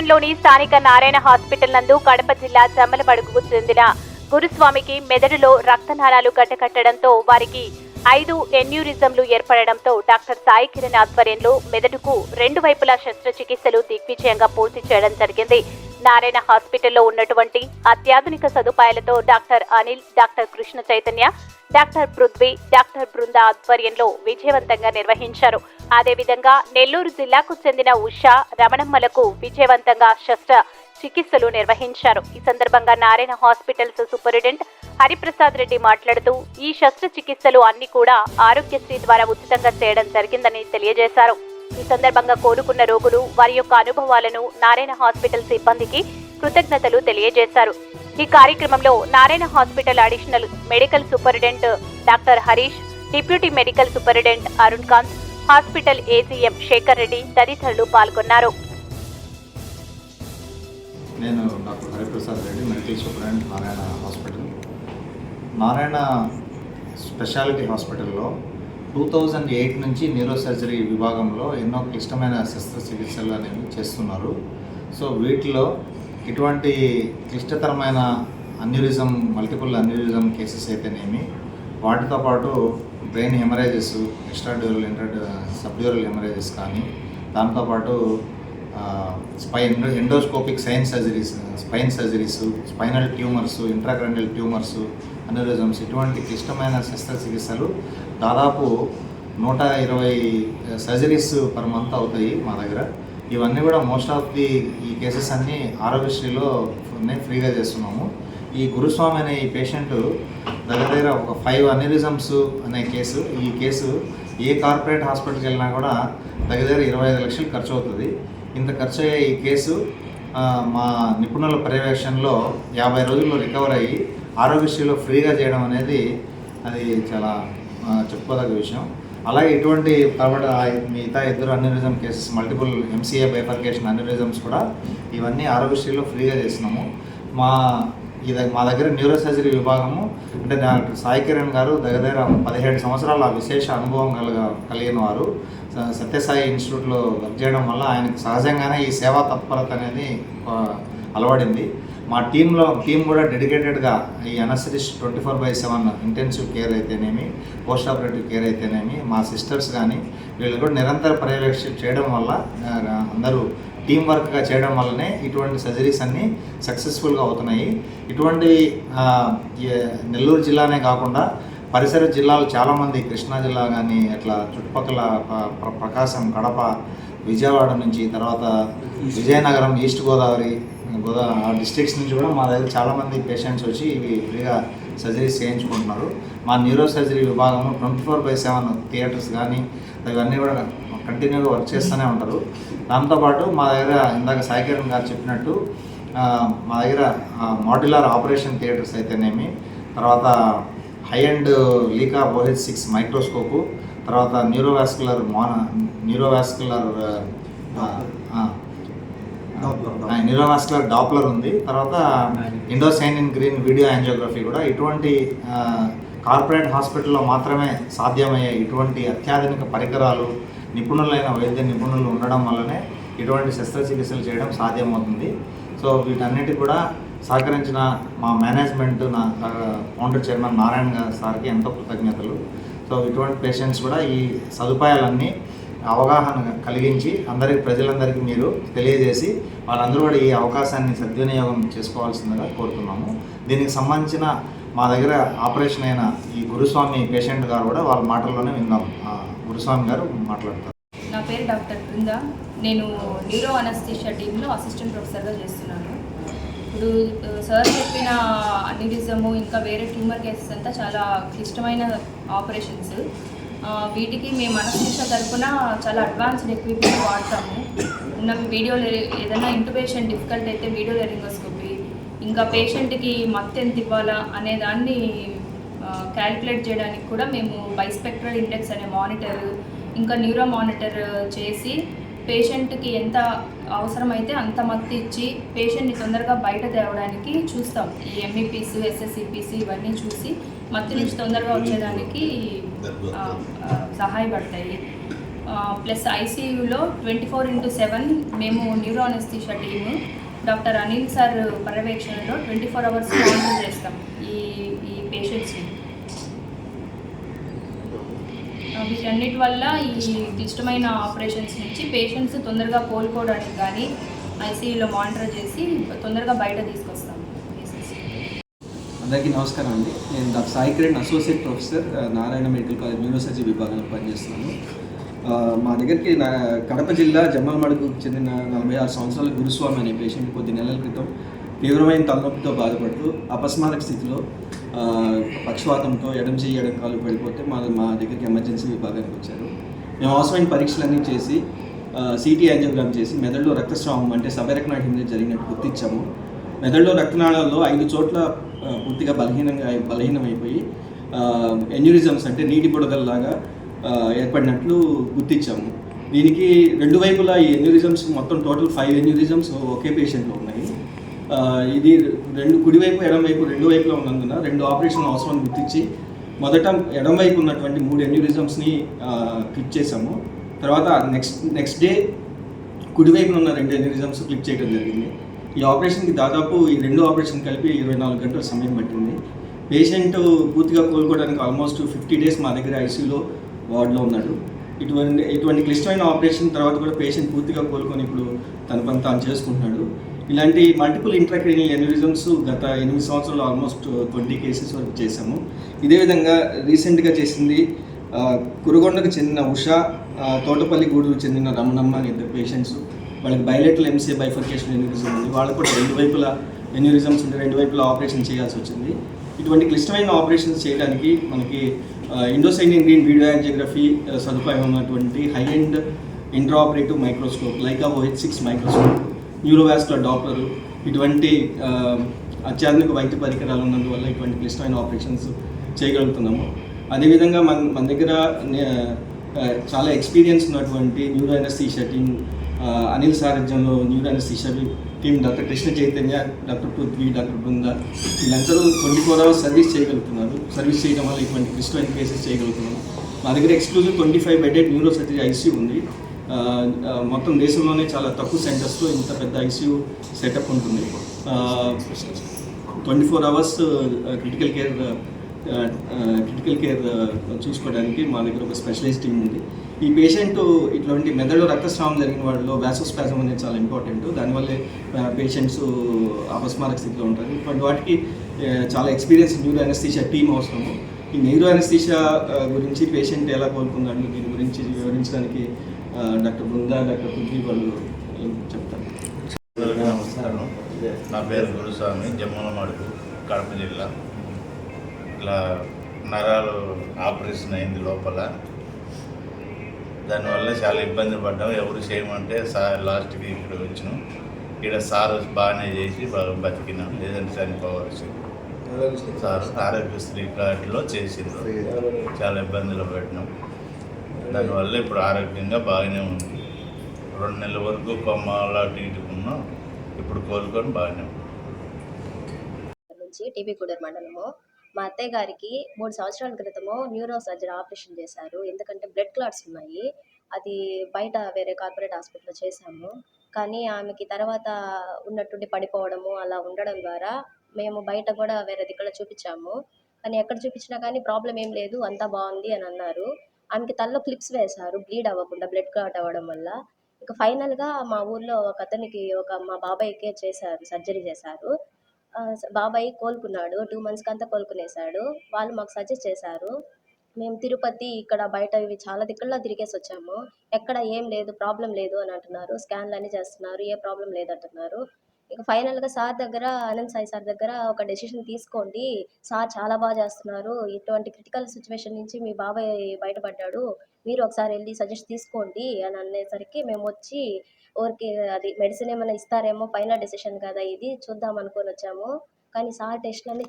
నగరంలోని స్థానిక నారాయణ హాస్పిటల్ నందు కడప జిల్లా జమ్మలమడుగుకు చెందిన గురుస్వామికి మెదడులో రక్తనాళాలు గడ్డకట్టడంతో వారికి ఐదు ఎన్యూరిజంలు ఏర్పడడంతో డాక్టర్ సాయి కిరణ్ ఆధ్వర్యంలో మెదడుకు రెండు వైపులా శస్త్రచికిత్సలు దిగ్విజయంగా పూర్తి చేయడం జరిగింది. నారాయణ హాస్పిటల్లో ఉన్నటువంటి అత్యాధునిక సదుపాయాలతో doctor Anil doctor Krishna Chaitanya doctor Prithvi doctor Brinda ఆధ్వర్యంలో విజయవంతంగా నిర్వహించారు. అదేవిధంగా నెల్లూరు జిల్లాకు చెందిన ఉషా రమణమ్మలకు విజయవంతంగా శస్త్ర చికిత్సలు నిర్వహించారు. ఈ సందర్భంగా నారాయణ హాస్పిటల్స్ సూపరింటెండెంట్ హరిప్రసాద్ రెడ్డి మాట్లాడుతూ ఈ శస్త్రచికిత్సలు అన్ని కూడా ఆరోగ్యశ్రీ ద్వారా ఉచితంగా చేయడం జరిగిందని తెలియజేశారు. ఈ సందర్భంగా కోలుకున్న రోగులు వారి యొక్క అనుభవాలను నారాయణ హాస్పిటల్ సిబ్బందికి కృతజ్ఞతలు తెలియజేశారు. ఈ కార్యక్రమంలో Narayana hospital additional medical superintendent doctor Harish deputy medical superintendent Arun Kanth hospital AGM Shekhar Reddy తదితరులు పాల్గొన్నారు. నేను doctor Hariprasad Reddy medical superintendent Narayana Narayana specialty హాస్పిటల్లో టూ థౌజండ్ ఎయిట్ నుంచి న్యూరో సర్జరీ విభాగంలో ఎన్నో క్లిష్టమైన శస్త్రచికిత్సలు అనేవి చేస్తున్నారు. సో వీటిలో ఇటువంటి క్లిష్టతరమైన అన్యూరిజం మల్టిపుల్ అన్యూరిజం కేసెస్ అయితేనేమి వాటితో పాటు brain hemorrhages extradural inter subdural hemorrhages కానీ దాంతోపాటు spine endoscopic sign surgeries spine surgeries spinal tumours ఇంట్రాగ్రండల్ tumours aneurysms ఇటువంటి క్లిష్టమైన శస్త్రచికిత్సలు దాదాపు నూట ఇరవై సర్జరీస్ పర్ మంత్ అవుతాయి మా దగ్గర. ఇవన్నీ కూడా మోస్ట్ ఆఫ్ ది ఈ కేసెస్ అన్నీ ఆరోగ్యశ్రీలో ఫ్రీగా చేస్తున్నాము. ఈ గురుస్వామి అనే ఈ పేషెంట్ దగ్గర దగ్గర ఒక ఫైవ్ అన్యూరిజమ్స్ అనే కేసు ఈ కేసు ఏ కార్పొరేట్ హాస్పిటల్కి వెళ్ళినా కూడా దగ్గర దగ్గర ఇరవై ఐదు లక్షలు ఖర్చు అవుతుంది. ఇంత ఖర్చు అయ్యే ఈ కేసు మా నిపుణుల పర్యవేక్షణలో యాభై రోజుల్లో రికవర్ అయ్యి ఆరోగ్యశ్రీలో ఫ్రీగా చేయడం అనేది అది చాలా చెప్పుకోదగ్గ విషయం. అలాగే ఇటువంటి కాబట్టి మిగతా ఇద్దరు aneurysm cases multiple MCA bifurcation aneurysms కూడా ఇవన్నీ ఆరోగ్యశ్రీలో ఫ్రీగా చేసినాము మా ఇది మా దగ్గర న్యూరో సర్జరీ విభాగము అంటే డాక్టర్ సాయి కిరణ్ గారు దగ్గర దగ్గర పదిహేడు సంవత్సరాల విశేష అనుభవం కలగ కలిగిన వారు. సత్యసాయి ఇన్స్టిట్యూట్లో వర్క్ చేయడం వల్ల ఆయనకు సహజంగానే ఈ సేవా తత్పరత అనేది అలవడింది. మా టీంలో టీం కూడా డెడికేటెడ్గా ఈ అనసరిస్ twenty four by seven intensive care అయితేనేమి పోస్ట్ ఆపరేటివ్ కేర్ అయితేనేమి మా సిస్టర్స్ కానీ వీళ్ళు కూడా నిరంతర పర్యవేక్ష చేయడం వల్ల అందరూ టీం వర్క్గా చేయడం వల్లనే ఇటువంటి సర్జరీస్ అన్నీ సక్సెస్ఫుల్గా అవుతున్నాయి. ఇటువంటి నెల్లూరు జిల్లానే కాకుండా పరిసర జిల్లాలు చాలామంది కృష్ణా జిల్లా కానీ అట్లా చుట్టుపక్కల ప్రకాశం కడప విజయవాడ నుంచి తర్వాత విజయనగరం ఈస్ట్ గోదావరి గోదా ఆ డిస్ట్రిక్ట్స్ నుంచి కూడా మా దగ్గర చాలామంది పేషెంట్స్ వచ్చి ఇవి ఫ్రీగా సర్జరీస్ చేయించుకుంటున్నారు. మా న్యూరో సర్జరీ విభాగం twenty four by seven theatres కానీ ఇవన్నీ కూడా కంటిన్యూగా వర్క్ చేస్తూనే ఉంటారు. దాంతోపాటు మా దగ్గర ఇందాక సాయికిరణ్ గారు చెప్పినట్టు మా దగ్గర మాడ్యులర్ ఆపరేషన్ థియేటర్స్ అయితేనేమి తర్వాత high and Leica OH six microscope తర్వాత న్యూరోవాస్కులర్ మోన న్యూరోవాస్కులర్ న్యూరోవాస్కులర్ డాప్లర్ ఉంది. తర్వాత indocyanine green video angiography కూడా ఇటువంటి కార్పొరేట్ హాస్పిటల్లో మాత్రమే సాధ్యమయ్యే ఇటువంటి అత్యాధునిక పరికరాలు నిపుణులైన వైద్య నిపుణులు ఉండడం వల్లనే ఇటువంటి శస్త్రచికిత్సలు చేయడం సాధ్యమవుతుంది. సో వీటన్నిటి కూడా సహకరించిన మా మేనేజ్మెంట్ నా ఫౌండర్ చైర్మన్ నారాయణ గారి సార్కి ఎంతో కృతజ్ఞతలు. సో ఇటువంటి పేషెంట్స్ కూడా ఈ సదుపాయాలన్నీ అవగాహన కలిగించి అందరికి ప్రజలందరికీ మీరు తెలియజేసి వాళ్ళందరూ కూడా ఈ అవకాశాన్ని సద్వినియోగం చేసుకోవాల్సిందిగా కోరుతున్నాము. దీనికి సంబంధించిన మా దగ్గర ఆపరేషన్ అయిన ఈ గురుస్వామి పేషెంట్ గారు కూడా వాళ్ళ మాటల్లోనే విందాం. గురుస్వామి గారు మాట్లాడతారు. నా పేరు డాక్టర్ బృందా. నేను న్యూరో అనస్థిషియా టీంలో అసిస్టెంట్ ప్రొఫెసర్గా చేస్తున్నాను. సార్ చెప్పిన అనిరిజము ఇంకా వేరే ట్యూమర్ కేసెస్ అంతా చాలా క్లిష్టమైన ఆపరేషన్స్. వీటికి మేము అనస్థిషియా తరఫున చాలా అడ్వాన్స్డ్ ఎక్విప్మెంట్ వాడతాము. ఉన్న వీడియో ఏదైనా ఇంటుబేషన్ డిఫికల్ట్ అయితే వీడియో లెరింగోస్కోపీ ఇంకా పేషెంట్కి మత్తు ఎంత ఇవ్వాలా అనే దాన్ని క్యాలిక్యులేట్ చేయడానికి కూడా మేము బైస్పెక్ట్రల్ ఇండెక్స్ అనే మానిటర్ ఇంకా న్యూరో మానిటర్ చేసి పేషెంట్కి ఎంత అవసరమైతే అంత మత్తు ఇచ్చి పేషెంట్ని తొందరగా బయట తేవడానికి చూస్తాం. ఈ ఎంఈపీస్ ఎస్ఎస్సిపిసి ఇవన్నీ చూసి మత్తు నుంచి తొందరగా వచ్చేదానికి సహాయపడతాయి. ప్లస్ ఐసీయూలో ట్వంటీ ఫోర్ ఇంటూ సెవెన్ మేము neuro team doctor Anil sir పర్యవేక్షణలో ట్వంటీ ఫోర్ అవర్స్ మానిటర్ చేస్తాం ఈ ఈ పేషెంట్స్ని. వీటన్నిటి వల్ల ఈ క్లిష్టమైన ఆపరేషన్స్ నుంచి పేషెంట్స్ తొందరగా కోలుకోవడానికి కానీ ఐసీయూలో మానిటర్ చేసి తొందరగా బయట తీసుకొస్తాం అందరికీ నమస్కారం అండి. నేను doctor Sai Kiran associate professor Narayana medical college neurosurgery విభాగంలో పనిచేస్తున్నాను. మా దగ్గరికి నా కడప జిల్లా జమ్మలమడుకు చెందిన నలభై ఆరు సంవత్సరాల గురుస్వామి అనే పేషెంట్ కొద్ది నెలల క్రితం తీవ్రమైన తలనొప్పితో బాధపడుతూ అపస్మారక స్థితిలో పక్షవాతంతో ఎడం చేయి ఎడం కాలు పడిపోతే మా మా దగ్గరికి ఎమర్జెన్సీ విభాగానికి వచ్చారు. మేము అవసరమైన పరీక్షలన్నీ చేసి సిటీ యాంజియోగ్రామ్ చేసి మెదడులో రక్తస్రావం అంటే సబెరక్నాట్ హిమరేజ్ జరిగినట్టు గుర్తించాము. మెదడులో రక్తనాళాల్లో ఐదు చోట్ల పూర్తిగా బలహీనంగా బలహీనమైపోయి ఎన్యూరిజమ్స్ అంటే నీటి బుడగల్లాగా ఏర్పడినట్లు గుర్తించాము. దీనికి రెండు వైపులా ఈ ఎన్యూరిజమ్స్ మొత్తం టోటల్ ఫైవ్ ఎన్యూరిజమ్స్ ఒకే పేషెంట్లో ఉన్నాయి. ఇది రెండు కుడివైపు ఎడమవైపు రెండు వైపులో ఉన్నందున రెండు ఆపరేషన్ అవసరం గుర్తించి మొదట ఎడమవైపు ఉన్నటువంటి మూడు ఎన్యూరిజమ్స్ని క్లిక్ చేసాము తర్వాత నెక్స్ట్ నెక్స్ట్ డే కుడివైపున ఉన్న రెండు ఎన్యూరిజమ్స్ క్లిక్ చేయడం జరిగింది. ఈ ఆపరేషన్కి దాదాపు ఈ రెండు ఆపరేషన్ కలిపి ఇరవై నాలుగు గంటల సమయం పట్టింది. పేషెంట్ పూర్తిగా కోలుకోవడానికి ఆల్మోస్ట్ ఫిఫ్టీ డేస్ మా దగ్గర ఐసీయూలో వార్డులో ఉన్నాడు. ఇటువంటి ఇటువంటి క్లిష్టమైన ఆపరేషన్ తర్వాత కూడా పేషెంట్ పూర్తిగా కోలుకొని ఇప్పుడు తన పని తాను చేసుకుంటున్నాడు. ఇలాంటి మల్టిపుల్ ఇంట్రాక్రేనియల్ ఎన్యూరిజమ్స్ గత ఎనిమిది సంవత్సరాలు ఆల్మోస్ట్ ట్వంటీ కేసెస్ వరకు చేశాము. ఇదే విధంగా రీసెంట్గా చేసింది uh, కురుగొండకు చెందిన ఉష uh, తోటపల్లి గూడూరు చెందిన రమణమ్మ అనే ఇద్దరు పేషెంట్స్ వాళ్ళకి బయలెటల్ ఎంసీ బైఫర్కేషన్ ఎన్యూరిజం ఉంది. వాళ్ళకు కూడా రెండు వైపులా ఎన్యూరిజమ్స్ ఉంటే రెండు వైపులా ఆపరేషన్ చేయాల్సి వచ్చింది. ఇటువంటి క్లిష్టమైన ఆపరేషన్స్ చేయడానికి మనకి ఇండోసైన్ ఇండియన్ వీడియో యాంజియోగ్రఫీ సదుపాయం ఉన్నటువంటి high end intraoperative microscope like OH six microscope neurovascular doctor ఇటువంటి అత్యాధునిక వైద్య పరికరాలు ఉన్నందువల్ల ఇటువంటి క్లిష్టమైన ఆపరేషన్స్ చేయగలుగుతున్నాము. అదేవిధంగా మన మన దగ్గర నే- చాలా ఎక్స్పీరియన్స్ ఉన్నటువంటి న్యూరో అనస్థీషియా టీమ్ అనిల్ సారథ్యంలో neuro anaesthesia team doctor Krishna Chaitanya doctor Prithvi doctor Brinda వీళ్ళందరూ ట్వంటీ ఫోర్ అవర్స్ సర్వీస్ చేయగలుగుతున్నారు. సర్వీస్ చేయడం వల్ల ఇటువంటి క్లిష్టమైన కేసెస్ చేయగలుగుతున్నాము. మా దగ్గర exclusive twenty five bedded neuro surgery IC ఉంది. మొత్తం దేశంలోనే చాలా తక్కువ సెంటర్స్లో ఇంత పెద్ద ఐసీయూ సెటప్ ఉంటుంది. Twenty four hours critical care critical care చూసుకోవడానికి మా దగ్గర ఒక స్పెషలైజ్ టీం ఉంది. ఈ పేషెంట్ ఇటువంటి మెదడు రక్తస్రావం జరిగిన వాళ్ళలో వ్యాసోస్పాజం అనేది చాలా ఇంపార్టెంట్. దానివల్లే పేషెంట్స్ అపస్మారక స్థితిలో ఉంటారు. ఇటువంటి వాటికి చాలా ఎక్స్పీరియన్స్ న్యూరో అనస్థీషియా టీం అవసరము. ఈ న్యూరో అనస్థీషియా గురించి పేషెంట్ ఎలా కోలుకున్నాడు దీని గురించి వివరించడానికి డాక్టర్ బృందా డాక్టర్ పృథ్వీ వాళ్ళు చెప్తారు? నమస్కారం. నా పేరు గురుస్వామి జమ్మలమడుగు కడప జిల్లా. ఇలా నరాలు ఆపరేషన్ అయింది లోపల. దానివల్ల చాలా ఇబ్బంది పడ్డాం. ఎవరు చేయమంటే సార్ లాస్ట్కి ఇక్కడ వచ్చినాం. ఇక్కడ సార్ బాగానే చేసి బాగా బతికినాం. లేదంటే చనిపోవచ్చు. సార్ ఆరోగ్యశ్రీ కార్డులో చేసిండ్రు. చాలా ఇబ్బందులు పెట్టినాం దానివల్ల ఇప్పుడు ఆరోగ్యంగా బాగానే ఉంది. రెండు నెలల వరకు కొమ్మ అటు ఇటుకున్నాం ఇప్పుడు కోలుకొని బాగానే ఉంది. నుంచి కూడర్ మండలము మా అత్తయ్య గారికి మూడు సంవత్సరాల క్రితము న్యూరో సర్జరీ ఆపరేషన్ చేశారు. ఎందుకంటే బ్లడ్ క్లాట్స్ ఉన్నాయి. అది బయట వేరే కార్పొరేట్ హాస్పిటల్లో చేశాము. కానీ ఆమెకి తర్వాత ఉన్నట్టుండి పడిపోవడము అలా ఉండడం ద్వారా మేము బయట కూడా వేరే దిక్కులో చూపించాము. కానీ ఎక్కడ చూపించినా కానీ ప్రాబ్లం ఏం లేదు. అంతా బాగుంది అని అన్నారు. ఆమెకి తలలో క్లిప్స్ వేశారు బ్లీడ్ అవ్వకుండా బ్లడ్ క్లాట్ అవ్వడం వల్ల. ఇక ఫైనల్గా మా ఊర్లో ఒక అతనికి ఒక మా బాబాయ్కే చేశారు సర్జరీ చేశారు. బాబాయ్ కోలుకున్నాడు టూ మంత్స్కి అంతా కోలుకునేశాడు. వాళ్ళు మాకు సజెస్ట్ చేశారు మేము తిరుపతి ఇక్కడ బయట ఇవి చాలా దిక్కుల్లో తిరిగేసి వచ్చాము. ఎక్కడ ఏం లేదు ప్రాబ్లం లేదు అని అంటున్నారు. స్కాన్లు అన్నీ చేస్తున్నారు ఏ ప్రాబ్లం లేదంటున్నారు. ఇక ఫైనల్గా సార్ దగ్గర అనంత్ సాయి సార్ దగ్గర ఒక డెసిషన్ తీసుకోండి. సార్ చాలా బాగా చేస్తున్నారు. ఇటువంటి క్రిటికల్ సిచ్యువేషన్ నుంచి మీ బాబాయ్ బయటపడ్డాడు. మీరు ఒకసారి వెళ్ళి సజెస్ట్ తీసుకోండి అని అనేసరికి మేము వచ్చి ఊరికి అది మెడిసిన్ ఏమైనా ఇస్తారేమో ఫైనల్ డెసిషన్ కదా ఇది చూద్దాం అనుకొని వచ్చాము. కానీ సార్ టెస్ట్లన్నీ